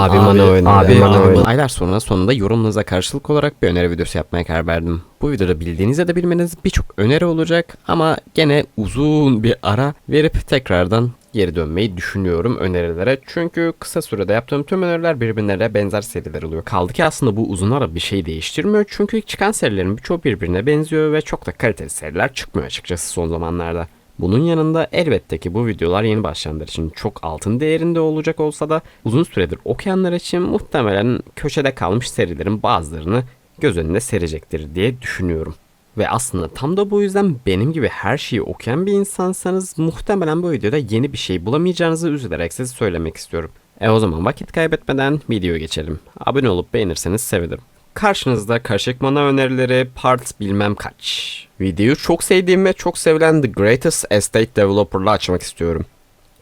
Abi bana oyna. Abi bana abi. oyna. Aylar sonra sonunda yorumunuza karşılık olarak bir öneri videosu yapmaya karar verdim. Bu videoda bildiğiniz ya da bilmeniz birçok öneri olacak ama gene uzun bir ara verip tekrardan geri dönmeyi düşünüyorum önerilere. Çünkü kısa sürede yaptığım tüm öneriler birbirine benzer seriler oluyor. Kaldı ki aslında bu uzun ara bir şey değiştirmiyor. Çünkü çıkan serilerin birçoğu birbirine benziyor ve çok da kaliteli seriler çıkmıyor açıkçası son zamanlarda. Bunun yanında elbette ki bu videolar yeni başlayanlar için çok altın değerinde olacak olsa da uzun süredir okuyanlar için muhtemelen köşede kalmış serilerin bazılarını göz önüne serecektir diye düşünüyorum. Ve aslında tam da bu yüzden benim gibi her şeyi okuyan bir insansanız muhtemelen bu videoda yeni bir şey bulamayacağınızı üzülerek size söylemek istiyorum. E o zaman vakit kaybetmeden videoya geçelim. Abone olup beğenirseniz sevinirim. Karşınızda karışık mana önerileri part bilmem kaç. Videoyu çok sevdiğim ve çok sevilen The Greatest Estate Developer'la açmak istiyorum.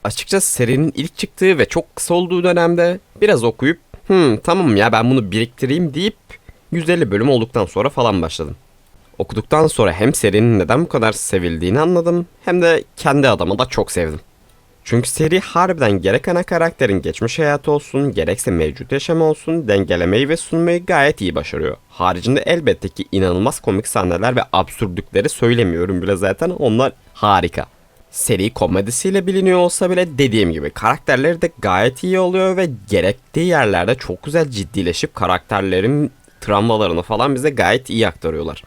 Açıkçası serinin ilk çıktığı ve çok kısa olduğu dönemde biraz okuyup hmm tamam ya ben bunu biriktireyim deyip 150 bölüm olduktan sonra falan başladım. Okuduktan sonra hem serinin neden bu kadar sevildiğini anladım hem de kendi adıma da çok sevdim. Çünkü seri harbiden gerek ana karakterin geçmiş hayatı olsun gerekse mevcut yaşamı olsun dengelemeyi ve sunmayı gayet iyi başarıyor. Haricinde elbette ki inanılmaz komik sahneler ve absürtlükleri söylemiyorum bile zaten onlar harika. Seri komedisiyle biliniyor olsa bile dediğim gibi karakterleri de gayet iyi oluyor ve gerektiği yerlerde çok güzel ciddileşip karakterlerin travmalarını falan bize gayet iyi aktarıyorlar.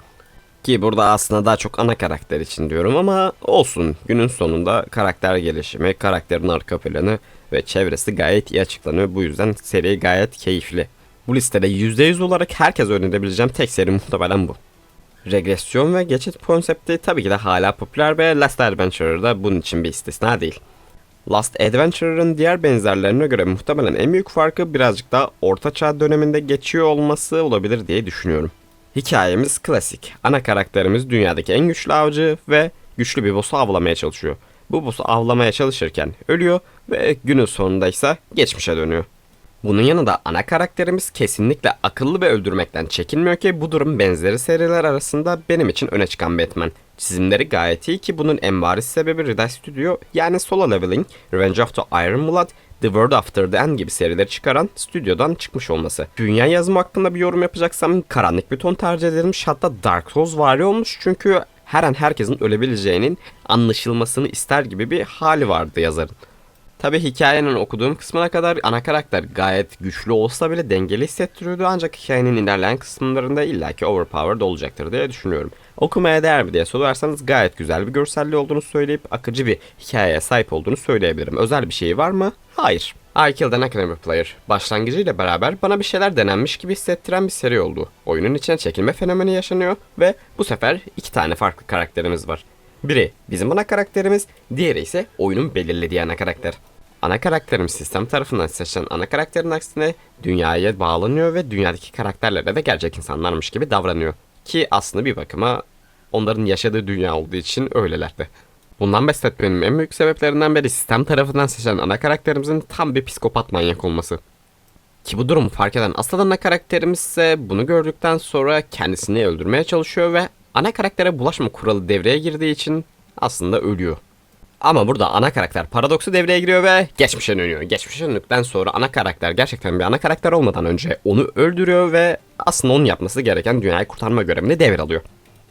Ki burada aslında daha çok ana karakter için diyorum ama olsun. Günün sonunda karakter gelişimi, karakterin arka planı ve çevresi gayet iyi açıklanıyor. Bu yüzden seri gayet keyifli. Bu listede %100 olarak herkes önerebileceğim tek seri muhtemelen bu. Regresyon ve geçit konsepti tabii ki de hala popüler ve Last Adventurer da bunun için bir istisna değil. Last Adventurer'ın diğer benzerlerine göre muhtemelen en büyük farkı birazcık daha Orta Çağ döneminde geçiyor olması olabilir diye düşünüyorum. Hikayemiz klasik. Ana karakterimiz dünyadaki en güçlü avcı ve güçlü bir boss'u avlamaya çalışıyor. Bu boss'u avlamaya çalışırken ölüyor ve günün sonunda ise geçmişe dönüyor. Bunun yanında ana karakterimiz kesinlikle akıllı ve öldürmekten çekinmiyor ki bu durum benzeri seriler arasında benim için öne çıkan Batman. Çizimleri gayet iyi ki bunun en bariz sebebi Ridley Studio yani Solo Leveling, Revenge of the Iron Blood, The World After the End gibi serileri çıkaran stüdyodan çıkmış olması. Dünya yazımı hakkında bir yorum yapacaksam karanlık bir ton tercih edilmiş hatta Dark Souls vari olmuş çünkü her an herkesin ölebileceğinin anlaşılmasını ister gibi bir hali vardı yazarın. Tabi hikayenin okuduğum kısmına kadar ana karakter gayet güçlü olsa bile dengeli hissettiriyordu ancak hikayenin ilerleyen kısımlarında illaki overpowered olacaktır diye düşünüyorum. Okumaya değer mi diye sorarsanız gayet güzel bir görselliği olduğunu söyleyip akıcı bir hikayeye sahip olduğunu söyleyebilirim. Özel bir şeyi var mı? Hayır. I Killed an Academy Player başlangıcıyla beraber bana bir şeyler denenmiş gibi hissettiren bir seri oldu. Oyunun içine çekilme fenomeni yaşanıyor ve bu sefer iki tane farklı karakterimiz var. Biri bizim ana karakterimiz, diğeri ise oyunun belirlediği ana karakter. Ana karakterimiz sistem tarafından seçilen ana karakterin aksine dünyaya bağlanıyor ve dünyadaki karakterlere de gerçek insanlarmış gibi davranıyor. Ki aslında bir bakıma onların yaşadığı dünya olduğu için öylelerdi. Bundan bahsetmenin en büyük sebeplerinden biri sistem tarafından seçilen ana karakterimizin tam bir psikopat manyak olması. Ki bu durumu fark eden asıl ana karakterimiz ise bunu gördükten sonra kendisini öldürmeye çalışıyor ve ana karaktere bulaşma kuralı devreye girdiği için aslında ölüyor. Ama burada ana karakter paradoksu devreye giriyor ve geçmişe dönüyor. Geçmişe döndükten sonra ana karakter gerçekten bir ana karakter olmadan önce onu öldürüyor ve aslında onun yapması gereken dünyayı kurtarma görevini devralıyor.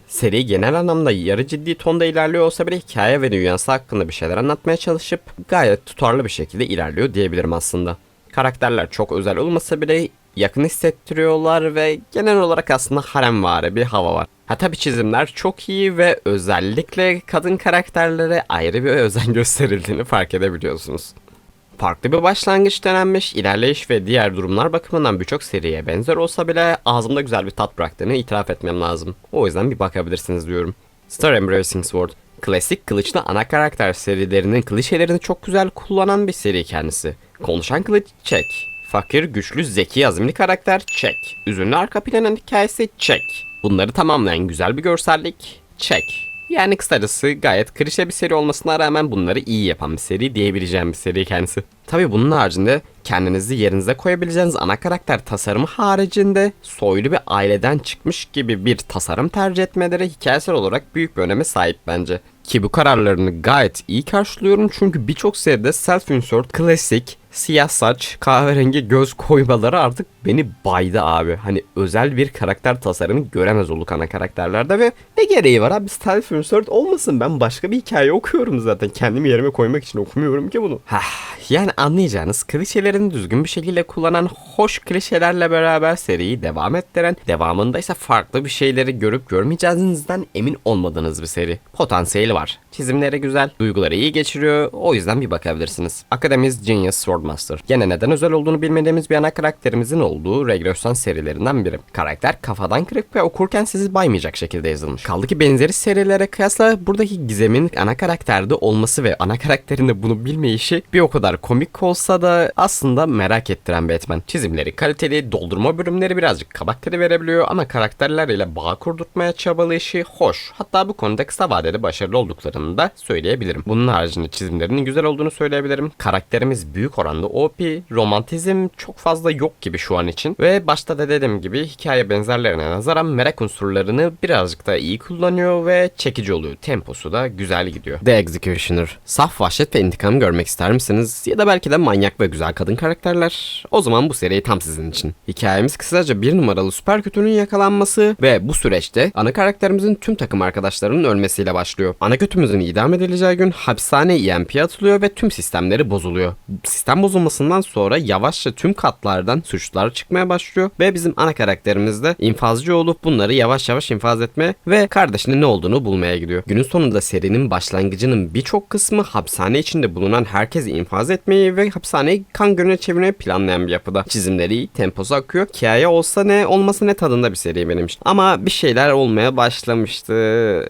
Seri genel anlamda yarı ciddi tonda ilerliyor olsa bile hikaye ve dünyası hakkında bir şeyler anlatmaya çalışıp gayet tutarlı bir şekilde ilerliyor diyebilirim aslında. Karakterler çok özel olmasa bile yakın hissettiriyorlar ve genel olarak aslında haremvari bir hava var. Ha tabi çizimler çok iyi ve özellikle kadın karakterlere ayrı bir özen gösterildiğini fark edebiliyorsunuz. Farklı bir başlangıç denenmiş, ilerleyiş ve diğer durumlar bakımından birçok seriye benzer olsa bile ağzımda güzel bir tat bıraktığını itiraf etmem lazım. O yüzden bir bakabilirsiniz diyorum. Star Embracing Sword Klasik kılıçlı ana karakter serilerinin klişelerini çok güzel kullanan bir seri kendisi. Konuşan kılıç çek. Fakir, güçlü, zeki, azimli karakter çek. Üzünlü arka planın hikayesi çek. Bunları tamamlayan güzel bir görsellik çek. Yani kısacası gayet klişe bir seri olmasına rağmen bunları iyi yapan bir seri diyebileceğim bir seri kendisi. Tabi bunun haricinde kendinizi yerinize koyabileceğiniz ana karakter tasarımı haricinde soylu bir aileden çıkmış gibi bir tasarım tercih etmeleri hikayesel olarak büyük bir öneme sahip bence. Ki bu kararlarını gayet iyi karşılıyorum çünkü birçok seride self-insert, klasik, siyah saç, kahverengi göz koymaları artık beni baydı abi. Hani özel bir karakter tasarımı göremez olduk ana karakterlerde ve ne gereği var abi Stealth Insert olmasın ben başka bir hikaye okuyorum zaten. Kendimi yerime koymak için okumuyorum ki bunu. Hah, yani anlayacağınız klişelerini düzgün bir şekilde kullanan hoş klişelerle beraber seriyi devam ettiren, devamında ise farklı bir şeyleri görüp görmeyeceğinizden emin olmadığınız bir seri. Potansiyeli var. Çizimleri güzel, duyguları iyi geçiriyor. O yüzden bir bakabilirsiniz. Akademiz Genius Swordmaster. Gene neden özel olduğunu bilmediğimiz bir ana karakterimizin olduğu regresyon serilerinden biri. Karakter kafadan kırık ve okurken sizi baymayacak şekilde yazılmış. Kaldı ki benzeri serilere kıyasla buradaki gizemin ana karakterde olması ve ana karakterin de bunu bilmeyişi bir o kadar komik olsa da aslında merak ettiren bir etmen. Çizimleri kaliteli, doldurma bölümleri birazcık kabakteri verebiliyor ama karakterlerle bağ kurdurtmaya çabalayışı hoş. Hatta bu konuda kısa vadede başarılı olduklarını da söyleyebilirim. Bunun haricinde çizimlerinin güzel olduğunu söyleyebilirim. Karakterimiz büyük oranda OP, romantizm çok fazla yok gibi şu an için. Ve başta da dediğim gibi hikaye benzerlerine nazaran merak unsurlarını birazcık da iyi kullanıyor ve çekici oluyor. Temposu da güzel gidiyor. The Executioner. Saf vahşet ve intikam görmek ister misiniz? Ya da belki de manyak ve güzel kadın karakterler? O zaman bu seri tam sizin için. Hikayemiz kısaca bir numaralı süper kötünün yakalanması ve bu süreçte ana karakterimizin tüm takım arkadaşlarının ölmesiyle başlıyor. Ana kötümüzün idam edileceği gün hapishane EMP atılıyor ve tüm sistemleri bozuluyor. Sistem bozulmasından sonra yavaşça tüm katlardan suçlular çıkmaya başlıyor ve bizim ana karakterimiz de infazcı olup bunları yavaş yavaş infaz etmeye ve kardeşinin ne olduğunu bulmaya gidiyor. Günün sonunda serinin başlangıcının birçok kısmı hapishane içinde bulunan herkesi infaz etmeyi ve hapishaneyi kan gölüne çevirmeyi planlayan bir yapıda. Çizimleri iyi, temposu akıyor. Hikaye olsa ne olmasa ne tadında bir seri benim için. Ama bir şeyler olmaya başlamıştı.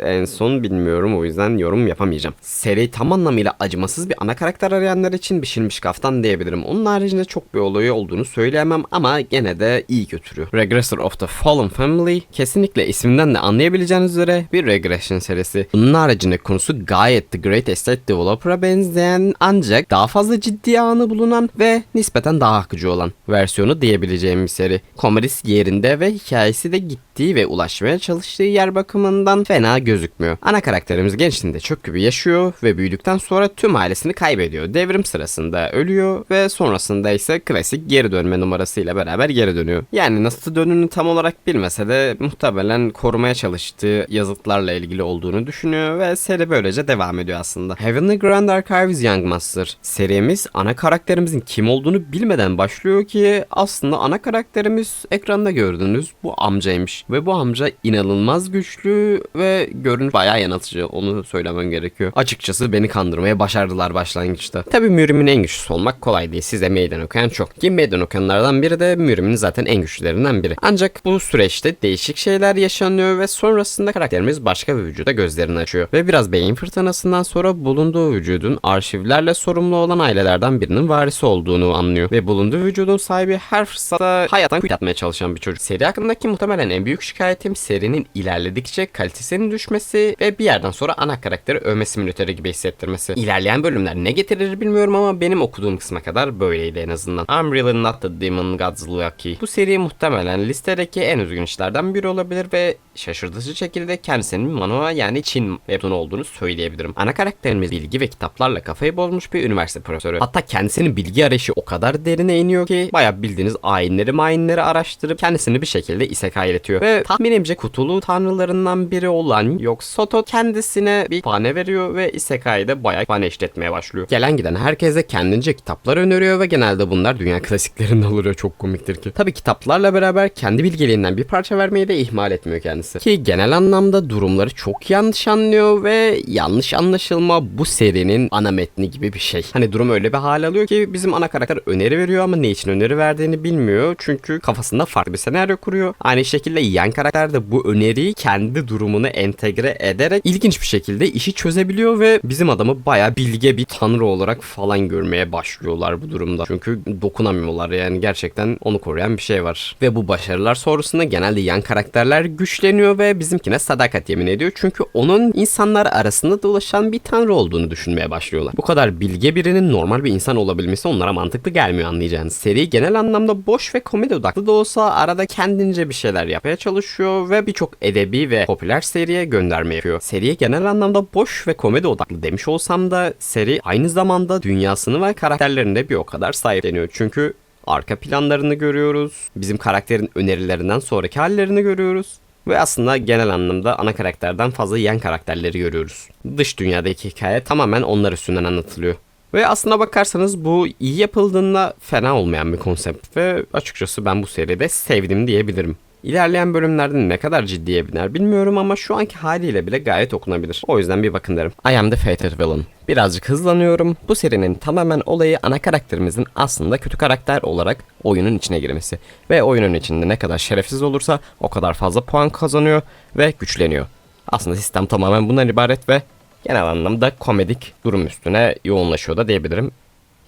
En son bilmiyorum o yüzden yorum yapamayacağım. Seri tam anlamıyla acımasız bir ana karakter arayanlar için biçilmiş kaftan diyebilirim. Onun haricinde çok bir olayı olduğunu söyleyemem ama gene de iyi götürüyor. Regressor of the Fallen Family kesinlikle isminden de anlayabileceğiniz üzere bir regression serisi. Bunun haricinde konusu gayet The Great Estate Developer'a benzeyen ancak daha fazla ciddi anı bulunan ve nispeten daha akıcı olan versiyonu diyebileceğim bir seri. Komedisi yerinde ve hikayesi de gittiği ve ulaşmaya çalıştığı yer bakımından fena gözükmüyor. Ana karakterimiz gençliğinde çöp gibi yaşıyor ve büyüdükten sonra tüm ailesini kaybediyor. Devrim sırasında ölüyor ve sonrasında ise klasik geri dönme numarasıyla beraber geri dönüyor. Yani nasıl dönünü tam olarak bilmese de muhtemelen korumaya çalıştığı yazıtlarla ilgili olduğunu düşünüyor ve seri böylece devam ediyor aslında. Heavenly Grand Archives Young Master. Serimiz ana karakterimizin kim olduğunu bilmeden başlıyor ki aslında ana karakterimiz ekranda gördüğünüz bu amcaymış. Ve bu amca inanılmaz güçlü ve görünüş bayağı yanıltıcı onu söylemem gerekiyor. Açıkçası beni kandırmaya başardılar başlangıçta. Tabi Mürim'in en güçlüsü olmak kolay değil. Size meydan okuyan çok. Ki meydan okuyanlardan biri de Mürim'in zaten en güçlülerinden biri. Ancak bu süreçte değişik şeyler yaşanıyor ve sonrasında karakterimiz başka bir vücuda gözlerini açıyor. Ve biraz beyin fırtınasından sonra bulunduğu vücudun arşivlerle sorumlu olan ailelerden birinin varisi olduğunu anlıyor. Ve bulunduğu vücudun sahibi her fırsatta hayattan kuyut çalışan bir çocuk. Seri hakkındaki muhtemelen en büyük şikayetim serinin ilerledikçe kalitesinin düşmesi ve bir yerden sonra ana karakteri övme simülatörü gibi hissettirmesi. İlerleyen bölümler ne getirir bilmiyorum ama benim okuduğum kısma kadar böyleydi en azından. I'm really not the demon gods lucky. Bu seri muhtemelen listedeki en üzgün işlerden biri olabilir ve şaşırtıcı şekilde kendisinin manhwa yani Çin webtoonu olduğunu söyleyebilirim. Ana karakterimiz bilgi ve kitaplarla kafayı bozmuş bir üniversite profesörü. Hatta kendisinin bilgi arayışı o kadar derine iniyor ki bayağı bildiğiniz ayinleri mayinleri araştırıp kendisini bir şekilde isekai iletiyor. Ve tahminimce kutulu tanrılarından biri olan Yok Soto kendisine bir kütüphane veriyor ve isekai'de bayağı kütüphane işletmeye başlıyor. Gelen giden herkese kendince kitaplar öneriyor ve genelde bunlar dünya klasiklerinden oluyor çok komiktir ki. Tabi kitaplarla beraber kendi bilgeliğinden bir parça vermeyi de ihmal etmiyor kendisi. Ki genel anlamda durumları çok yanlış anlıyor ve yanlış anlaşılma bu serinin ana metni gibi bir şey. Hani durum öyle bir hal alıyor ki bizim ana karakter öneri veriyor ama ne için öneri verdiğini bilmiyor. Çünkü kafasında farklı bir senaryo kuruyor. Aynı şekilde yan karakter de bu öneriyi kendi durumuna entegre ederek ilginç bir şekilde işi çözebiliyor ve bizim adamı bayağı bilge bir tanrı olarak falan görmeye başlıyorlar bu durumda. Çünkü dokunamıyorlar yani gerçekten onu koruyan bir şey var. Ve bu başarılar sonrasında genelde yan karakterler güçleniyor ve bizimkine sadakat yemin ediyor. Çünkü onun insanlar arasında dolaşan bir tanrı olduğunu düşünmeye başlıyorlar. Bu kadar bilge birinin normal bir insan olabilmesi onlara mantıklı gelmiyor anlayacağınız. Seri genel anlamda boş ve komedi odaklı da olsa arada kendince bir şeyler yapmaya çalışıyor ve birçok edebi ve popüler seriye gönderme yapıyor. Seriye genel anlamda boş ve komedi odaklı demiş olsam da seri aynı zamanda dünyasını ve karakterlerini de bir o kadar sahipleniyor. Çünkü arka planlarını görüyoruz. Bizim karakterin önerilerinden sonraki hallerini görüyoruz. Ve aslında genel anlamda ana karakterden fazla yan karakterleri görüyoruz. Dış dünyadaki hikaye tamamen onlar üstünden anlatılıyor. Ve aslına bakarsanız bu iyi yapıldığında fena olmayan bir konsept ve açıkçası ben bu seride sevdim diyebilirim. İlerleyen bölümlerde ne kadar ciddiye biner bilmiyorum ama şu anki haliyle bile gayet okunabilir. O yüzden bir bakın derim. I am the fated villain. Birazcık hızlanıyorum. Bu serinin tamamen olayı ana karakterimizin aslında kötü karakter olarak oyunun içine girmesi. Ve oyunun içinde ne kadar şerefsiz olursa o kadar fazla puan kazanıyor ve güçleniyor. Aslında sistem tamamen bundan ibaret ve genel anlamda komedik durum üstüne yoğunlaşıyor da diyebilirim.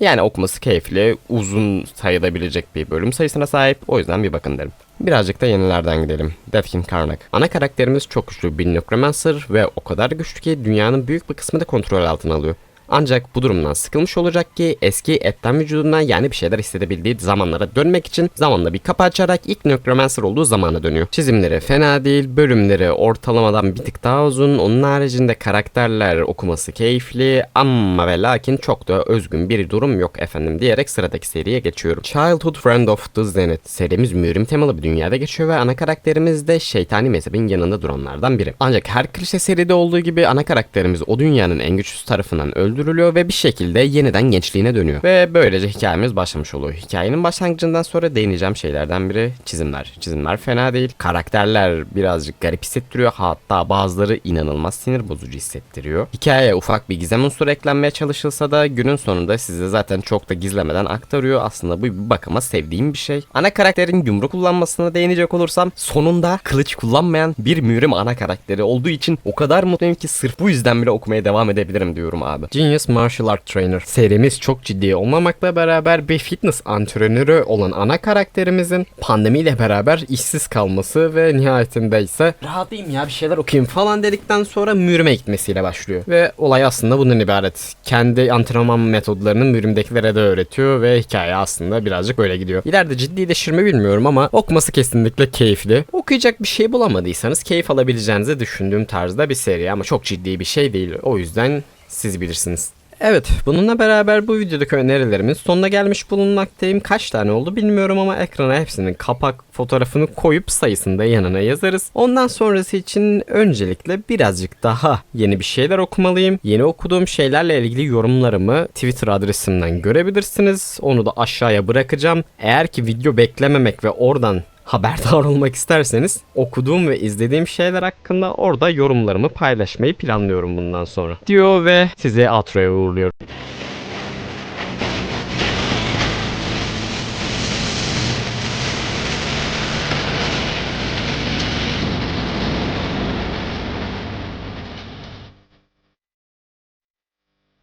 Yani okuması keyifli, uzun sayılabilecek bir bölüm sayısına sahip. O yüzden bir bakın derim. Birazcık da yenilerden gidelim. Deathkin Karnak. Ana karakterimiz çok güçlü bir necromancer ve o kadar güçlü ki dünyanın büyük bir kısmını kontrol altına alıyor. Ancak bu durumdan sıkılmış olacak ki eski etten vücudundan yani bir şeyler hissedebildiği zamanlara dönmek için zamanla bir kapı açarak ilk Necromancer olduğu zamana dönüyor. Çizimleri fena değil, bölümleri ortalamadan bir tık daha uzun, onun haricinde karakterler okuması keyifli ama ve lakin çok da özgün bir durum yok efendim diyerek sıradaki seriye geçiyorum. Childhood Friend of the Zenith. Serimiz mührim temalı bir dünyada geçiyor ve ana karakterimiz de şeytani mezhebin yanında duranlardan biri. Ancak her klişe seride olduğu gibi ana karakterimiz o dünyanın en güçsüz tarafından öldürülüyor ve bir şekilde yeniden gençliğine dönüyor. Ve böylece hikayemiz başlamış oluyor. Hikayenin başlangıcından sonra değineceğim şeylerden biri çizimler. Çizimler fena değil. Karakterler birazcık garip hissettiriyor. Hatta bazıları inanılmaz sinir bozucu hissettiriyor. Hikayeye ufak bir gizem unsuru eklenmeye çalışılsa da günün sonunda size zaten çok da gizlemeden aktarıyor. Aslında bu bir bakıma sevdiğim bir şey. Ana karakterin yumruk kullanmasına değinecek olursam sonunda kılıç kullanmayan bir mührim ana karakteri olduğu için o kadar mutluyum ki sırf bu yüzden bile okumaya devam edebilirim diyorum abi. Genius Martial Art Trainer. Serimiz çok ciddi olmamakla beraber bir fitness antrenörü olan ana karakterimizin pandemiyle beraber işsiz kalması ve nihayetinde ise rahatlayayım ya bir şeyler okuyayım falan dedikten sonra mürüme gitmesiyle başlıyor. Ve olay aslında bundan ibaret. Kendi antrenman metodlarını mürümdekilere de öğretiyor ve hikaye aslında birazcık böyle gidiyor. İleride ciddileşir mi bilmiyorum ama okuması kesinlikle keyifli. Okuyacak bir şey bulamadıysanız keyif alabileceğinizi düşündüğüm tarzda bir seri ama çok ciddi bir şey değil. O yüzden siz bilirsiniz. Evet, bununla beraber bu videodaki önerilerimin sonuna gelmiş bulunmaktayım. Kaç tane oldu bilmiyorum ama ekrana hepsinin kapak fotoğrafını koyup sayısını da yanına yazarız. Ondan sonrası için öncelikle birazcık daha yeni bir şeyler okumalıyım. Yeni okuduğum şeylerle ilgili yorumlarımı Twitter adresimden görebilirsiniz. Onu da aşağıya bırakacağım. Eğer ki video beklememek ve oradan haberdar olmak isterseniz okuduğum ve izlediğim şeyler hakkında orada yorumlarımı paylaşmayı planlıyorum bundan sonra. Diyor ve sizi outro'ya uğurluyorum.